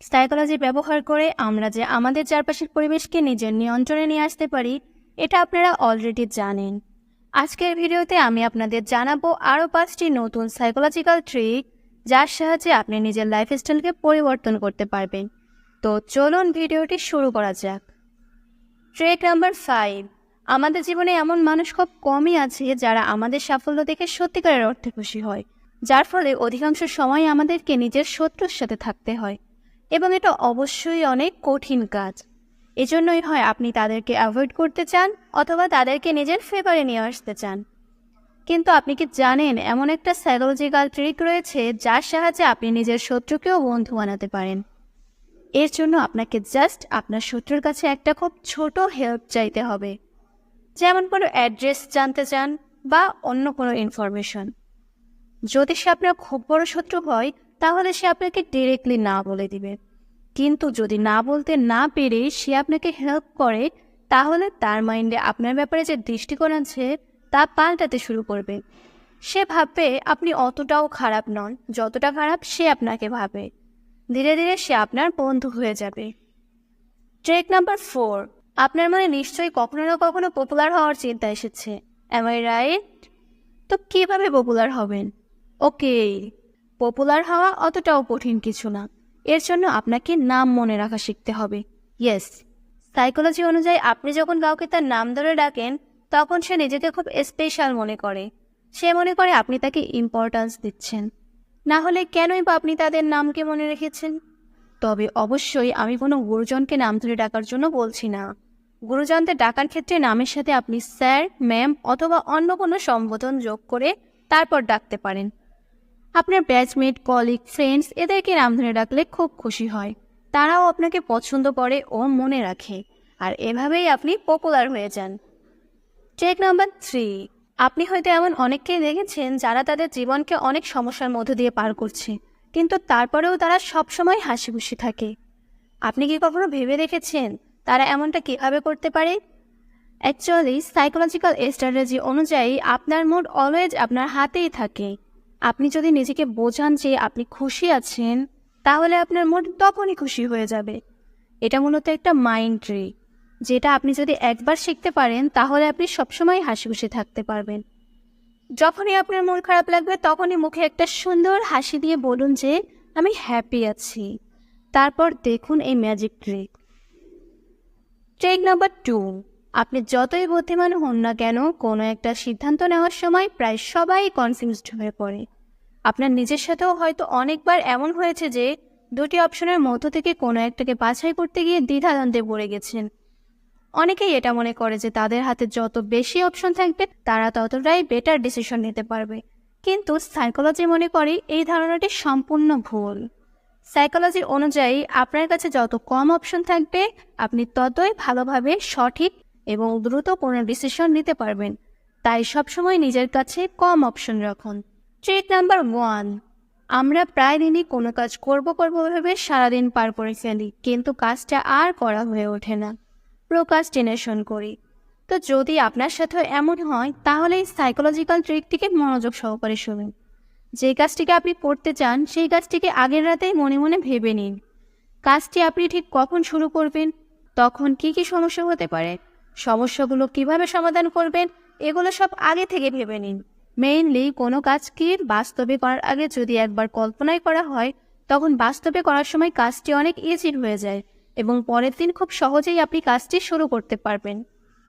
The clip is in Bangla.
সাইকোলজি ব্যবহার করে আমরা যে আমাদের চারপাশের পরিবেশকে নিজের নিয়ন্ত্রণে নিয়ে আসতে পারি, এটা আপনারা অলরেডি জানেন। আজকের ভিডিওতে আমি আপনাদের জানাব আরও পাঁচটি নতুন সাইকোলজিক্যাল ট্রিক যার সাহায্যে আপনি নিজের লাইফস্টাইলকে পরিবর্তন করতে পারবেন। তো চলুন ভিডিওটি শুরু করা যাক। ট্রেক নাম্বার ফাইভ আমাদের জীবনে এমন মানুষ খুব কমই আছে যারা আমাদের সাফল্য দেখে সত্যিকারের অর্থে খুশি হয়, যার ফলে অধিকাংশ সময় আমাদেরকে নিজের শত্রুর সাথে থাকতে হয়। এবং এটা অবশ্যই অনেক কঠিন কাজ। এজন্যই হয় আপনি তাদেরকে অ্যাভয়েড করতে চান অথবা তাদেরকে নিজের ফেভারে নিয়ে আসতে চান। কিন্তু আপনি কি জানেন এমন একটা সাইকোলজিক্যাল ট্রিক রয়েছে যার সাহায্যে আপনি নিজের শত্রুকেও বন্ধু বানাতে পারেন? এর জন্য আপনাকে জাস্ট আপনার শত্রুর কাছে একটা খুব ছোট হেল্প চাইতে হবে। যেমন কোনো অ্যাড্রেস জানতে চান বা অন্য কোনো ইনফরমেশন যদি সে আপনার খুব বড় শত্রু হয় তাহলে সে আপনাকে ডিরেক্টলি না বলে দিবে। কিন্তু যদি না বলতে না পেরে সে আপনাকে হেল্প করে, তাহলে তার মাইন্ডে আপনার ব্যাপারে যে দৃষ্টিকোণ আছে, তা পাল্টাতে শুরু করবে। সে ভাববে আপনি অতটাও খারাপ নন, যতটা খারাপ সে আপনাকে ভাবে। ধীরে ধীরে সে আপনার বন্ধু হয়ে যাবে। ট্রেক নাম্বার ফোর আপনার মনে নিশ্চয়ই কখনো না কখনো পপুলার হওয়ার চিন্তা এসেছে। এম আই রাইট তো কীভাবে পপুলার হবেন? ওকে পপুলার হওয়া অতটাও কঠিন কিছু না। এর জন্য আপনাকে নাম মনে রাখা শিখতে হবে। ইয়েস, সাইকোলজি অনুযায়ী আপনি যখন কাউকে তার নাম ধরে ডাকেন, তখন সে নিজেকে খুব স্পেশাল মনে করে। সে মনে করে আপনি তাকে ইম্পর্ট্যান্স দিচ্ছেন। না হলে কেনই বা আপনি তাদের নামকে মনে রেখেছেন? তবে অবশ্যই আমি কোনো গুরুজনকে নাম ধরে ডাকার জন্য বলছি না। গুরুজনদের ডাকার ক্ষেত্রে নামের সাথে আপনি স্যার, ম্যাম অথবা অন্য কোনো সম্বোধন যোগ করে তারপর ডাকতে পারেন। আপনার ব্যাচমেট কলিগ ফ্রেন্ডস এদেরকে নাম ধরে ডাকলে খুব খুশি হয়। তারাও আপনাকে পছন্দ করে ও মনে রাখে। আর এভাবেই আপনি পপুলার হয়ে যান। চেক নাম্বার থ্রি আপনি হয়তো এমন অনেককেই দেখেছেন যারা তাদের জীবনকে অনেক সমস্যার মধ্য দিয়ে পার করছে, কিন্তু তারপরেও তারা সবসময় হাসি খুশি থাকে। আপনি কি কখনো ভেবে দেখেছেন তারা এমনটা কীভাবে করতে পারে? অ্যাকচুয়ালি সাইকোলজিক্যাল স্ট্র্যাটেজি অনুযায়ী আপনার মুড অলওয়েজ আপনার হাতেই থাকে। আপনি যদি নিজেকে বোঝান যে আপনি খুশি আছেন, তাহলে আপনার মন তখনই খুশি হয়ে যাবে। এটা মূলত একটা মাইন্ড ট্রিক যেটা আপনি যদি একবার শিখতে পারেন, তাহলে আপনি সবসময় হাসি খুশি থাকতে পারবেন। যখনই আপনার মন খারাপ লাগবে, তখনই মুখে একটা সুন্দর হাসি দিয়ে বলুন যে, আমি হ্যাপি আছি। তারপর দেখুন এই magic trick trick number two আপনি যতই বুদ্ধিমান হন না কেন, কোনো একটা সিদ্ধান্ত নেওয়ার সময় প্রায় সবাই কনফিউজড হয়ে পড়ে। আপনার নিজের সাথেও হয়তো অনেকবার এমন হয়েছে যে, দুটি অপশনের মধ্য থেকে কোনো একটাকে বাছাই করতে গিয়ে দ্বিধাদ্বন্দ্বে পড়ে গেছেন। অনেকেই এটা মনে করে যে, তাদের হাতে যত বেশি অপশন থাকবে, তারা ততটাই বেটার ডিসিশন নিতে পারবে। কিন্তু সাইকোলজি মনে করে এই ধারণাটি সম্পূর্ণ ভুল। সাইকোলজি অনুযায়ী আপনার কাছে যত কম অপশন থাকবে, আপনি ততই ভালোভাবে সঠিক এবং দ্রুত কোনো ডিসিশন নিতে পারবেন। তাই সবসময় নিজের কাছে কম অপশন রাখুন। ট্রিক নাম্বার ওয়ান আমরা প্রায় দিনই কোনো কাজ করব করব ভেবে সারাদিন পার করে ফেলি, কিন্তু কাজটা আর করা হয়ে ওঠে না। প্রোকাস্টিনেশন করি। তো যদি আপনার সাথে এমন হয়, তাহলে এই সাইকোলজিক্যাল ট্রিকটিকে মনোযোগ সহকারে শুনুন। যে কাজটিকে আপনি করতে চান, সেই কাজটিকে আগের রাতেই মনে মনে ভেবে নিন। কাজটি আপনি ঠিক কখন শুরু করবেন, তখন কি কি সমস্যা হতে পারে? সমস্যাগুলো কীভাবে সমাধান করবেন, এগুলো সব আগে থেকে ভেবে নিন। মেইনলি কোনো কাজকে বাস্তবে করার আগে যদি একবার কল্পনায় করা হয়, তখন বাস্তবে করার সময় কাজটি অনেক ইজি হয়ে যায় এবং পরের দিন খুব সহজেই আপনি কাজটি শুরু করতে পারবেন।